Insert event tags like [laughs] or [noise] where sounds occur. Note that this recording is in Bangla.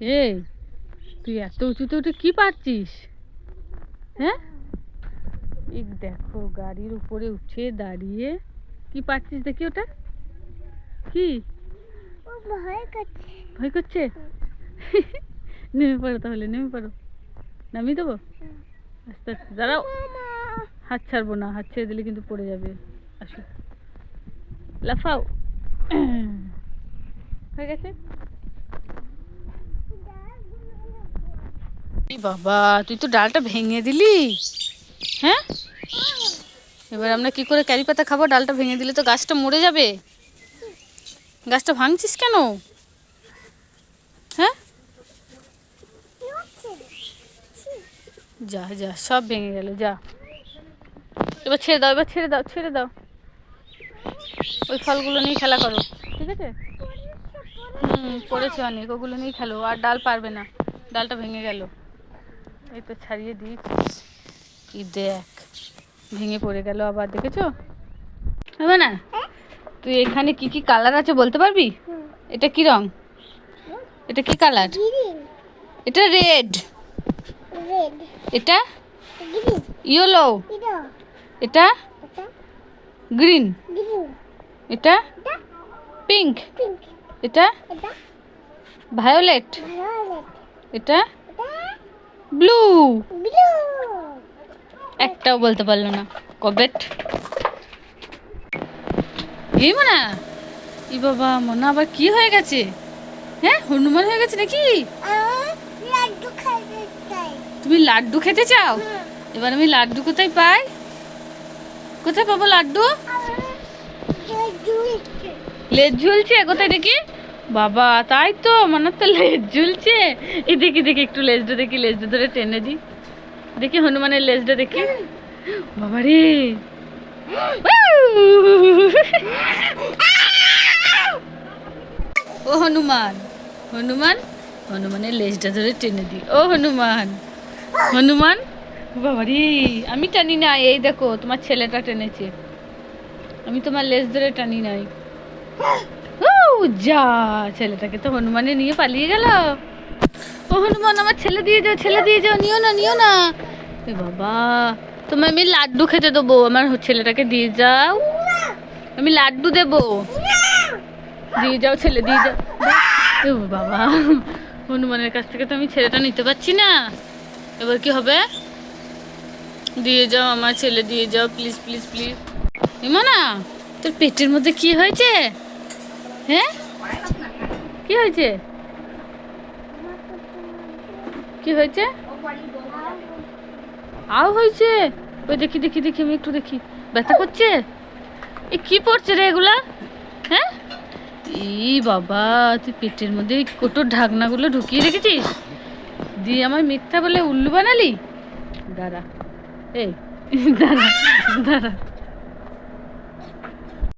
এই তুই এত উঁচুতে উঠে কি পারছিস? হ্যাঁ? এই দেখো গাড়ির উপরে উঠে দাঁড়িয়ে কি পারছিস দেখি ওটা? কি? ভয় করছে। ভয় করছে? [laughs] নেমে পড়ো তাহলে নেমে পড়ো। নামিয়ে দেবো? আস্তে আস্তে দাঁড়াও। হাত ছাড়বো না হাত ছেড়ে দিলে কিন্তু পড়ে যাবে। আসো। লাফাও। [clears throat] হয়ে গেছে? বাবা, তুই তো ডালটা ভেঙে দিলি। হ্যাঁ? এবার আমরা কি করে ক্যারি পাতা খাব? ডালটা ভেঙে দিলে তো গাছটা মরে যাবে। গাছটা ভাঙছিস কেন? হ্যাঁ? যা যা, সব ভেঙে গেল, যা। এবার ছেড়ে দাও, এবার ছেড়ে দাও ছেড়ে দাও। ওই ফলগুলো নিয়ে খেলা করো, ঠিক আছে? হুম, পড়েছে অনেক, ওগুলো নিয়েই খেলো, আর ডাল পারবে না। ডালটা ভেঙে গেল। এই তো ছাড়িয়ে দিয়েছিস কি দেখ। ভেঙে পড়ে গেল আবার দেখেছ? হবে না? তুই এখানে কি কি কালার আছে বলতে পারবি? এটা কি রং? এটা কি কালার এটা রেড রেড এটা? ইয়েলো এটা এটা? এটা? গ্রিন গ্রিন এটা? পিঙ্ক এটা? এটা? ভায়োলেট এটা? ব্লু ব্লু একটাও বলতে পারল না। কবেট। এই মনা। ই বাবা মনা আবার কি হয়ে গেছে? হ্যাঁ হনুমান হয়ে গেছে নাকি? তুমি লাড্ডু খেতে চাও? এবার আমি লাড্ডু কোথায় পাই? কোথায় পাবো লাড্ডু? লাড্ডু লেজ ঝুলছে? কোথায় দেখি? বাবা, তাই তো, মনে তো লেজ ঝুলছে। এই দেখি দেখি, একটু লেজটা দেখি, লেজটা ধরে টেনে দি দেখি হনুমানের লেজটা দেখি। বাবা রে। ও হনুমান হনুমান, হনুমানের লেজটা ধরে টেনে দি ও হনুমান হনুমান, বাবা রে, আমি টানি না। এই দেখো, তোমার ছেলেটা টেনেছে। আমি তোমার লেজ ধরে টানি নাই। যা, ছেলেটাকে তো হনুমানে নিয়ে পালিয়ে গেল। ও হনুমান, আমার ছেলে দিয়ে যাও, ছেলে দিয়ে যাও, নিও না নিও না। এ বাবা, তোমায় আমি লাড্ডু খেতে দেবো, আমার ছেলেটাকে দিয়ে যাও। আমি লাড্ডু দেবো। দিয়ে যাও, ছেলে, দিয়ে যাও। ও বাবা, হনুমানের কাছ থেকে তো আমি ছেলেটা নিতে পারছি না। এবার কি হবে? দিয়ে যাও, আমার ছেলে, দিয়ে যাও প্লিজ প্লিজ প্লিজ না তোর পেটের মধ্যে কি হয়েছে? হ্যাঁ? কি হয়েছে? কি হয়েছে? আও হয়েছে। ওই দেখি দেখি দেখি, আমি একটু দেখি। ব্যথা করছে? এ কি পড়ছে রে এগুলা? হ্যাঁ? ই বাবা, তুই পেটের মধ্যে কোটোর ঢাকনাগুলো ঢুকিয়ে রেখেছিস? দিয়ে আমার মিথ্যা বলে উল্লু বানালি? দাঁড়া। এই, দাঁড়া দাঁড়া।